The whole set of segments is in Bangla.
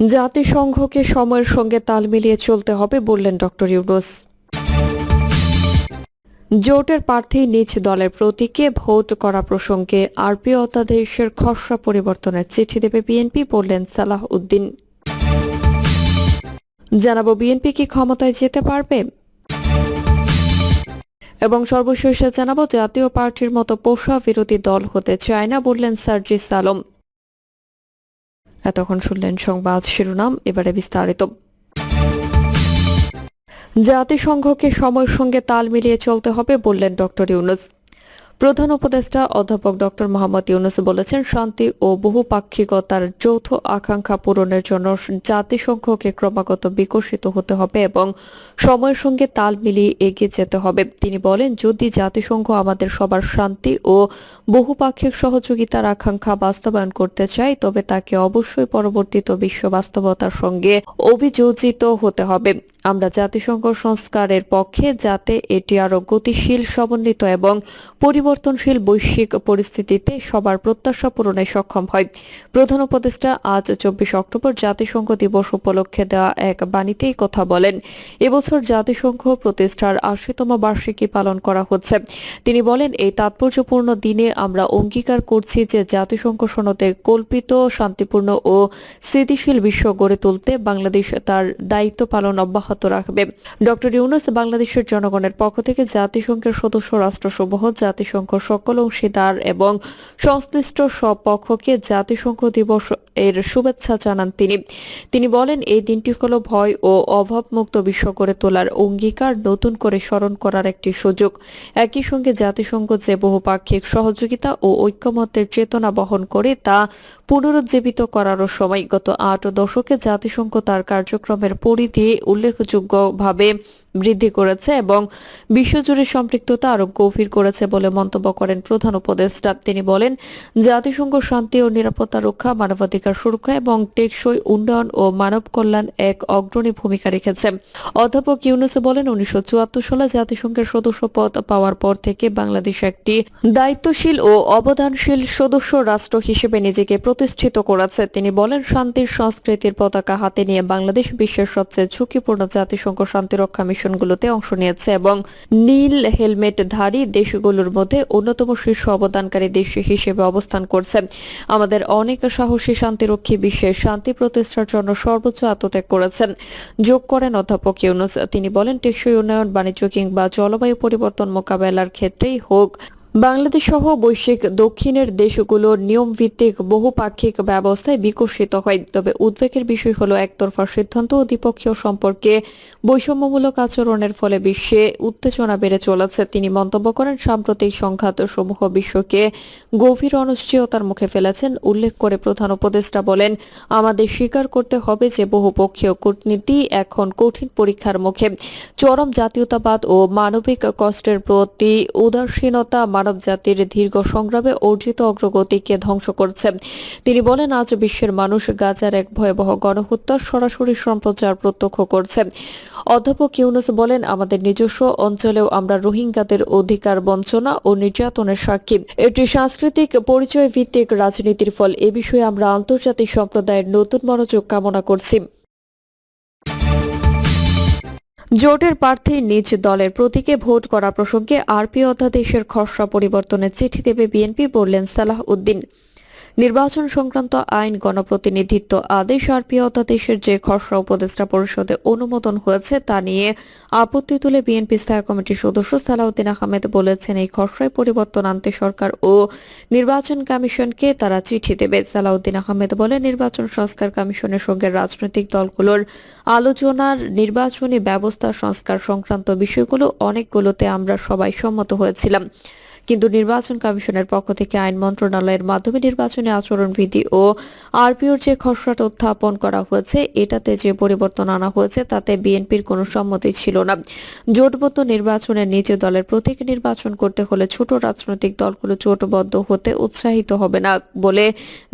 জাতিসংঘকে সময়ের সঙ্গে তাল মিলিয়ে চলতে হবে বললেন ডক্টর ইউনুস। জোটের প্রার্থী নিজ দলের প্রতীকে ভোট করা প্রসঙ্গে আরপি অধ্যাদেশের খসড়া পরিবর্তনের চিঠি দেবে বিএনপি বললেন সালাহ উদ্দিন। জানাব বিএনপি কি ক্ষমতায় যেতে পারবে? এবং সর্বশেষে জানাব জাতীয় পার্টির মতো পোষা বিরোধী দল হতে চায় না বললেন সার্জিস আলম। এতক্ষণ শুনলেন সংবাদ শিরোনাম, এবারে বিস্তারিত। জাতিসংঘকে সময়ের সঙ্গে তাল মিলিয়ে চলতে হবে বললেন ডক্টর ইউনুস। প্রধান উপদেষ্টা অধ্যাপক ডক্টর মোহাম্মদ ইউনুস বলেছেন, শান্তি ও বহুপাক্ষিকতার যৌথ আকাঙ্ক্ষা পূরণের জন্য জাতিসংঘকে ক্রমাগত বিকশিত হতে হবে এবং সময়ের সঙ্গে তাল মিলিয়ে এগিয়ে যেতে হবে। তিনি বলেন, যদি জাতিসংঘ আমাদের সবার শান্তি ও বহুপাক্ষিক সহযোগিতার আকাঙ্ক্ষা বাস্তবায়ন করতে চায়, তবে তাকে অবশ্যই পরবর্তীত বিশ্ব বাস্তবতার সঙ্গে অভিযোজিত হতে হবে। আমরা জাতিসংঘ সংস্কারের পক্ষে যাতে এটি আরও গতিশীল, সমন্বিত এবং পরিবর্তনশীল বৈশ্বিক পরিস্থিতিতে সবার প্রত্যাশা পূরণে সক্ষম হয়। প্রধান উপদেষ্টা আজ চব্বিশ অক্টোবর জাতিসংঘ দিবস উপলক্ষে দেওয়া এক বাণীতেই কথা বলেন, এবছর জাতিসংঘ প্রতিষ্ঠার আশিতম বার্ষিকী পালন করা হচ্ছে। তিনি বলেন, এই তাৎপর্যপূর্ণ দিনে আমরা অঙ্গীকার করছি যে জাতিসংঘ সনদে কল্পিত, শান্তিপূর্ণ ও স্থিতিশীল বিশ্ব গড়ে তুলতে বাংলাদেশ তার দায়িত্ব পালন অব্যাহত রাখবে। ডক্টর ইউনুস বাংলাদেশের জনগণের পক্ষ থেকে জাতিসংঘের সদস্য রাষ্ট্রসমূহ জাতিসংঘ সকল অংশীদার এবং সংশ্লিষ্ট সব পক্ষকে জাতিসংঘ দিবস এর শুভেচ্ছা জানান তিনি। তিনি বলেন, এই দিনটি হলো ভয় ও অভাবমুক্ত বিশ্ব গড়ে তোলার অঙ্গীকার, নতুন করে স্মরণ করার একটি সুযোগ। একই সঙ্গে জাতিসংঘ যে বহুপাক্ষিক সহযোগিতা ও ঐক্যমত্যের চেতনা বহন করে, তা পুনরুজ্জীবিত করারও সময়। গত আট দশকে জাতিসংঘ তার কার্যক্রমের পরিধি উল্লেখযোগ্যভাবে বৃদ্ধি করেছে এবং বিশ্বজুড়ে সম্পৃক্ততা আরও গভীর করেছে বলে মন্তব্য করেন প্রধান উপদেষ্টা। তিনি বলেন, জাতিসংঘ শান্তি ও নিরাপত্তা রক্ষা, মানবাধিকার সুরক্ষা এবং টেকসই উন্নয়ন ও মানব কল্যাণ এক অগ্রণী ভূমিকা রেখেছে। অধ্যাপক ইউনুস বলেন, উনিশশো সালে জাতিসংঘের সদস্য পদ পাওয়ার পর থেকে বাংলাদেশ একটি দায়িত্বশীল ও অবদানশীল সদস্য রাষ্ট্র হিসেবে নিজেকে প্রতিষ্ঠিত করেছে। তিনি বলেন, শান্তির সংস্কৃতির পতাকা হাতে নিয়ে বাংলাদেশ বিশ্বের সবচেয়ে ঝুঁকিপূর্ণ জাতিসংঘ শান্তিরক্ষা মিশনগুলোতে অংশ নিয়েছে এবং নীল হেলমেটধারী দেশগুলোর মধ্যে অন্যতম শীর্ষ অবদানকারী দেশ হিসেবে অবস্থান করছে। আমাদের অনেক সাহসী শান্তিরক্ষী বিশ্বের শান্তি প্রতিষ্ঠার জন্য সর্বোচ্চ আত্মত্যাগ করেছেন। যোগ করেন অধ্যাপক ইউনুস। তিনি বলেন, টেকসই উন্নয়ন, বাণিজ্য কিংবা জলবায়ু পরিবর্তন মোকাবেলার ক্ষেত্রেই হোক বাংলাদেশ সহ বৈশ্বিক দক্ষিণের দেশগুলোর নিয়মভিত্তিক বহুপাক্ষিক ব্যবস্থায় বিকশিত হয়। তবে উদ্বেগের বিষয় হল, একতরফা সিদ্ধান্ত ও দ্বিপক্ষীয় সম্পর্কে বৈষম্যমূলক আচরণের ফলে বিশ্বে উত্তেজনা বেড়ে চলেছে। তিনি মন্তব্য করেন, সাম্প্রতিক সংঘাত সমূহ বিশ্বকে গভীর অনিশ্চয়তার মুখে ফেলেছেন। উল্লেখ করে প্রধান উপদেষ্টা বলেন, আমাদের স্বীকার করতে হবে যে বহুপক্ষীয় কূটনীতি এখন কঠিন পরীক্ষার মুখে। চরম জাতীয়তাবাদ ও মানবিক কষ্টের প্রতি উদাসীনতা মানব জাতির দীর্ঘ সংগ্রামে অর্জিত অগ্রগতিকে ধ্বংস করছে। তিনি বলেন, আজ বিশ্বের মানুষ গাজার এক ভয়াবহ গণহত্যার সরাসরি সম্প্রচার প্রত্যক্ষ করছে। অধ্যাপক ইউনুস বলেন, আমাদের নিজস্ব অঞ্চলেও আমরা রোহিঙ্গাদের অধিকার বঞ্চনা ও নির্যাতনের সাক্ষী। এটি সাংস্কৃতিক পরিচয় ভিত্তিক রাজনীতির ফল এ বিষয়ে আমরা আন্তর্জাতিক সম্প্রদায়ের নতুন মনোযোগ কামনা করছি। জোটের প্রার্থী নিজ দলের প্রতীকে ভোট করা প্রসঙ্গে আরপি অধ্যাদেশের খসড়া পরিবর্তনের চিঠি দেবে বিএনপি, বললেন সালাহ উদ্দিন। নির্বাচন সংক্রান্ত আইন, গণপ্রতিনিধিত্ব আদেশ আরপি অধ্যাদেশের যে খসড়া উপদেষ্টা পরিষদে অনুমোদন হয়েছে তা নিয়ে আপত্তি তুলে বিএনপি স্থায়ী কমিটির সদস্য সালাউদ্দিন আহমেদ বলেছেন, এই খসড়ায় পরিবর্তন আনতে সরকার ও নির্বাচন কমিশনকে তারা চিঠি দেবে। সালাউদ্দিন আহমেদ বলে নির্বাচন সংস্কার কমিশনের সঙ্গে রাজনৈতিক দলগুলোর আলোচনার নির্বাচনী ব্যবস্থা সংস্কার সংক্রান্ত বিষয়গুলো অনেকগুলোতে আমরা সবাই সম্মত হয়েছিলাম। কিন্তু নির্বাচন কমিশনের পক্ষ থেকে আইন মন্ত্রণালয়ের মাধ্যমে নির্বাচনী আচরণবিধি ও আরপিওর যে খসড়াটা উত্থাপন করা হয়েছে, এটাতে যে পরিবর্তন আনা হয়েছে, তাতে বিএনপির কোনো সম্মতি ছিল না। জোটবদ্ধ নির্বাচনে নিজ দলের প্রতীক নির্বাচন করতে হলে ছোট রাজনৈতিক দলগুলো জোটবদ্ধ হতে উৎসাহিত হবে না বলে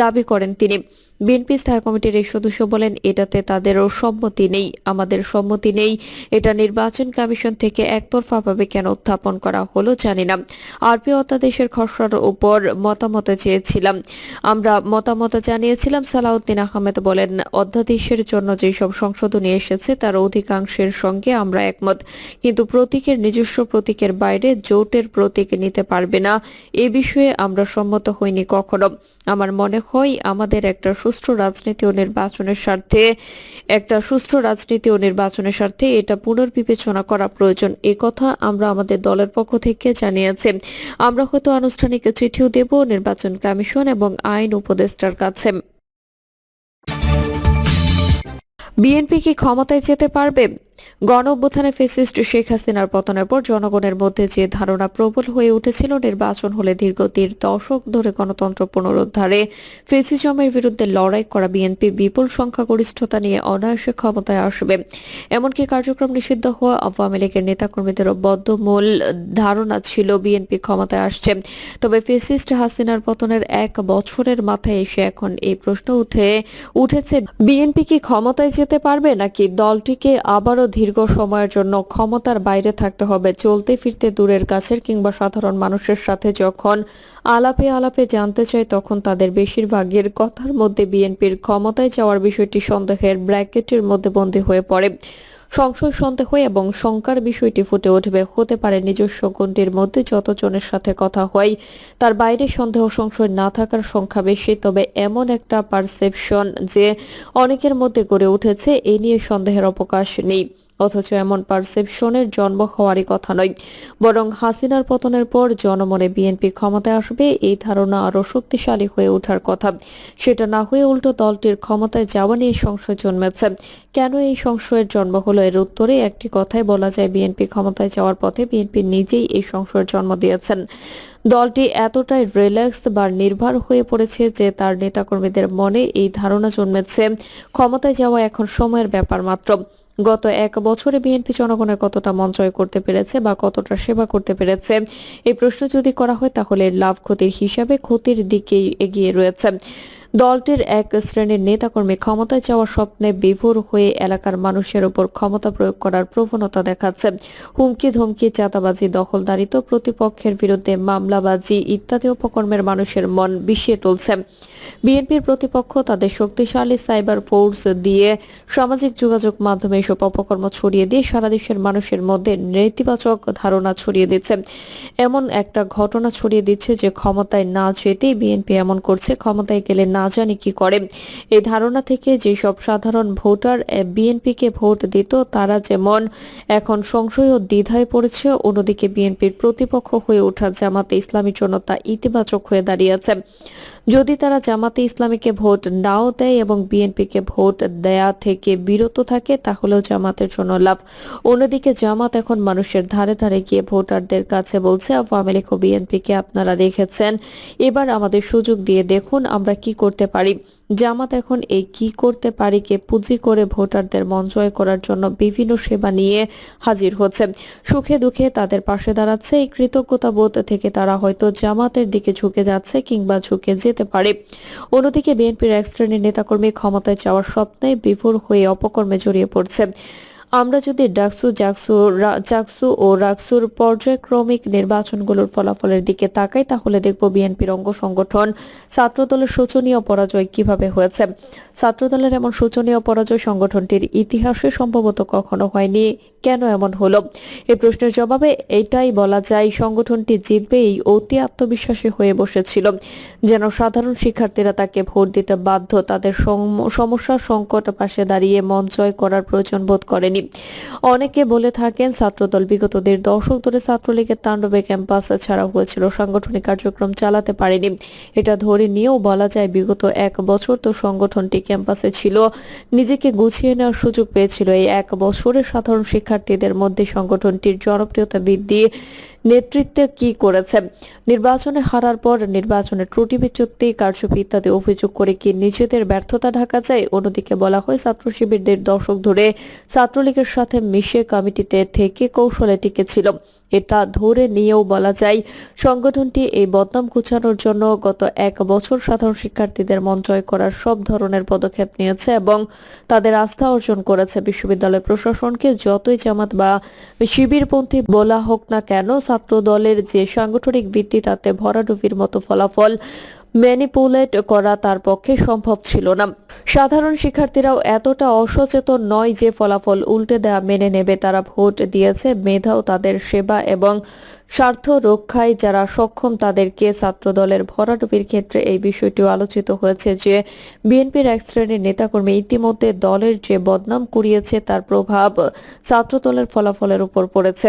দাবি করেন তিনি। বিএনপি স্থায়ী কমিটির এই সদস্য বলেন, এটাতে তাদেরও সম্মতি নেই, আমাদের সম্মতি নেই। এটা নির্বাচন কমিশন থেকে একতরফাভাবে কেন উত্থাপন করা হলো জানি না। আরপি অধ্যাদেশের খসড়ার উপর মতামত চেয়েছিলাম। আমরা মতামত জানিয়েছিলাম, সালাউদ্দিন আহমেদ বলেন, অধ্যাদেশের জন্য যেসব সংশোধনী এসেছে, তার অধিকাংশের সঙ্গে আমরা একমত। কিন্তু প্রতীকের নিজস্ব প্রতীকের বাইরে জোটের প্রতীক নিতে পারবে না। এ বিষয়ে আমরা সম্মত হইনি কখনো। আমার মনে হয়, আমাদের একটা সুষ্ঠু রাজনীতি ও নির্বাচনের স্বার্থে, একটা সুষ্ঠু রাজনীতি ও নির্বাচনের স্বার্থে এটা পুনর্বিবেচনা করা প্রয়োজন। এ কথা আমরা আমাদের দলের পক্ষ থেকে জানিয়েছি। আমরা হয়তো আনুষ্ঠানিক চিঠিও দেব নির্বাচন কমিশন এবং আইন উপদেষ্টার কাছে। বিএনপি কি ক্ষমতায় যেতে পারবে? গণ অভ্যুত্থানে ফেসিস্ট শেখ হাসিনার পতনের পর জনগণের মধ্যে যে ধারণা প্রবল হয়ে উঠেছিল, নির্বাচন হলে দীর্ঘ দেড় দশক ধরে গণতন্ত্র পুনরুদ্ধারে ফেসিজমের বিরুদ্ধে লড়াই করা বিএনপি বিপুল সংখ্যাগরিষ্ঠতা নিয়ে অনায়াসে ক্ষমতায় আসবে। এমনকি কার্যক্রম নিষিদ্ধ হওয়া আওয়ামী লীগের নেতাকর্মীদেরও বদ্ধমূল ধারণা ছিল বিএনপি ক্ষমতায় আসছে। তবে ফেসিস্ট হাসিনার পতনের এক বছরের মাথায় এসে এখন এই প্রশ্ন উঠে, উঠেছে, বিএনপি কি ক্ষমতায় যেতে পারবে নাকি দলটিকে আবারও দীর্ঘ সময়ের জন্য ক্ষমতার বাইরে থাকতে হবে। চলতে ফিরতে দূরের কাছের কিংবা সাধারণ মানুষের সাথে যখন আলাপে আলাপে জানতে চায়, তখন তাদের বেশিরভাগের কথার মধ্যে বিএনপির ক্ষমতায় যাওয়ার বিষয়টি সন্দেহের ব্র্যাকেটের মধ্যে বন্দী হয়ে পড়ে। সংশয় সন্দেহ এবং শঙ্কার বিষয়টি ফুটে উঠবে। হতে পারে নিজস্ব গণ্ডির মধ্যে যতজনের সাথে কথা হয়, তার বাইরে সন্দেহ সংশয় না থাকার সংখ্যা বেশি। তবে এমন একটা পারসেপশন যে অনেকের মধ্যে গড়ে উঠেছে, এ নিয়ে সন্দেহের অবকাশ নেই। অথচ এমন পারসেপশনের জন্ম হওয়ারই কথা নয়। বরং হাসিনার পতনের পর জনমনে বিএনপি ক্ষমতায় আসবে এই ধারণা আরও শক্তিশালী হয়ে ওঠার কথা। সেটা না হয়ে উল্টো দলটির ক্ষমতায় যাওয়া নিয়ে সংশয় জন্মেছে। কেন এই সংশয়ের জন্ম হলো এর উত্তরে একটি কথাই বলা যায়, বিএনপি ক্ষমতায় যাওয়ার পথে বিএনপি নিজেই এই সংশয়ের জন্ম দিয়েছেন। দলটি এতটাই রিল্যাক্স বা নির্ভর হয়ে পড়েছে যে তার নেতাকর্মীদের মনে এই ধারণা জন্মেছে। ক্ষমতায় যাওয়া এখন সময়ের ব্যাপার মাত্র। গত এক বছরে বিএনপি জনগণের কতটা মন জয় করতে পেরেছে বা কতটা সেবা করতে পেরেছে এই প্রশ্ন যদি করা হয় তাহলে লাভ ক্ষতির হিসাবে ক্ষতির দিকেই এগিয়ে রয়েছে। দলটির এক শ্রেণির নেতাকর্মী ক্ষমতায় যাওয়ার স্বপ্নে বিভোর হয়ে এলাকার মানুষের উপর ক্ষমতা প্রয়োগ করার প্রবণতা দেখাচ্ছে। হুমকি ধমকি চাঁদাবাজি দখলদারিত্ব প্রতিপক্ষের বিরুদ্ধে মামলাবাজি ইত্যাদি উপকর্মের মানুষের মন বিষিয়ে তুলছে। বিএনপির প্রতিপক্ষ তাদের শক্তিশালী সাইবার ফোর্স দিয়ে সামাজিক যোগাযোগ মাধ্যমে এসব অপকর্ম ছড়িয়ে দিয়ে সারা দেশের মানুষের মধ্যে নেতিবাচক ধারণা ছড়িয়ে দিচ্ছে। এমন একটা ঘটনা ছড়িয়ে দিচ্ছে যে ক্ষমতায় না যেতেই বিএনপি এমন করছে, ক্ষমতায় গেলে না জানি কি করে। এই ধারণা থেকে যেসব সাধারণ ভোটার বিএনপিকে ভোট দিত, তারা যেমন এখন সংশয় ও দ্বিধায় পড়েছে, অন্যদিকে বিএনপির প্রতিপক্ষ হয়ে ওঠা জামাতে ইসলামীর জন্য তা ইতিবাচক হয়ে দাঁড়িয়েছে। যদি তারা জামাতে ইসলামীকে ভোট নাও দেয় এবং বিএনপিকে ভোট দেয়া থেকে বিরত থাকে, তাহলেও জামাতের জন্য লাভ। অন্যদিকে জামাত এখন মানুষের ধারে ধারে গিয়ে ভোটারদের কাছে বলছে, আওয়ামী লীগ ও বিএনপিকে আপনারা দেখেছেন? এবার আমাদের সুযোগ দিয়ে দেখুন আমরা কি করতে পারি। জামাত এখন এই কি করতে পারি কে পুঁজি করে ভোটারদের মন জয় করার জন্য বিভিন্ন সেবা নিয়ে হাজির হচ্ছে। সুখে দুঃখে তাদের পাশে দাঁড়াচ্ছে এই কৃতজ্ঞতা বোধ থেকে তারা হয়তো জামাতের দিকে ঝুঁকে যাচ্ছে কিংবা ঝুঁকে যেতে পারে। অন্যদিকে বিএনপির এক শ্রেণির নেতাকর্মী ক্ষমতায় যাওয়ার স্বপ্নে বিভোর হয়ে অপকর্মে জড়িয়ে পড়ছে। আমরা যদি ডাকসু, জাকসু জাকসু ও রাকসুর পর্যায়ক্রমিক নির্বাচনগুলোর ফলাফলের দিকে তাকাই, তাহলে দেখব বিএনপির অঙ্গ সংগঠন ছাত্রদলের শোচনীয় পরাজয় কীভাবে হয়েছে। ছাত্রদলের এমন শোচনীয় পরাজয় সংগঠনটির ইতিহাসে সম্ভবত কখনো হয়নি। কেন এমন হলো? এই প্রশ্নের জবাবে এটাই বলা যায়, সংগঠনটি জিতবে এই অতি আত্মবিশ্বাসী হয়ে বসেছিল। যেন সাধারণ শিক্ষার্থীরা তাকে ভোট দিতে বাধ্য, তাদের সম- সমস্যা সংকট পাশে দাঁড়িয়ে মন জয় করার প্রয়োজন বোধ করেনি। অনেকে বলে থাকেন ছাত্রদল বিগত দেড় দশক ধরে ছাত্রলীগের তাণ্ডবে ক্যাম্পাস ছাড়া হয়েছিল, সাংগঠনিক কার্যক্রম চালাতে পারেনি। এটা ধরে নিয়েও বলা যায় বিগত এক বছর তো সংগঠনটি ক্যাম্পাসে ছিল। নিজেকে গুছিয়ে নেওয়ার সুযোগ পেয়েছিল। এই এক বছরে সাধারণ শিক্ষার্থীদের মধ্যে সংগঠনটির জনপ্রিয়তা বৃদ্ধি নেতৃত্বে কি করেছে? নির্বাচনে হারার পর নির্বাচনের ত্রুটি বিচ্যুক্তি কারচুপি ইত্যাদি অভিযোগ করে কি নিজেদের ব্যর্থতা ঢাকা যায়? অন্যদিকে বলা হয় ছাত্র শিবিরদের দশক ধরে ছাত্রলীগের সাথে মিশে কমিটিতে থেকে কৌশলে টিকেছিল এটা ধরে নিয়েও বলা যায়, সংগঠনটি এই বদনাম কুচানোর জন্য গত এক বছর সাধারণ শিক্ষার্থীদের মন জয় করার সব ধরনের পদক্ষেপ নিয়েছে এবং তাদের আস্থা অর্জন করেছে বিশ্ববিদ্যালয় প্রশাসনকে। যতই জামাত বা শিবিরপন্থী বলা হোক না কেন ছাত্র দলের যে সাংগঠনিক ভিত্তি, তাতে ভরাডুবির মতো ফলাফল ম্যানিপুলেট করা তার পক্ষে সম্ভব ছিল না। সাধারণ শিক্ষার্থীরাও এতটা অসচেতন নয় যে ফলাফল উল্টে দেয়া মেনে নেবে। তারা ভোট দিয়েছে মেধাও তাদের সেবা এবং স্বার্থ রক্ষায়। যারা সক্ষম তাদেরকে ছাত্রদলের ভরাডুবির ক্ষেত্রে এই বিষয়টিও আলোচিত হয়েছে যে বিএনপির এক শ্রেণির নেতাকর্মী ইতিমধ্যে দলের যে বদনাম কুড়িয়েছে তার প্রভাব ছাত্রদলের ফলাফলের উপর পড়েছে।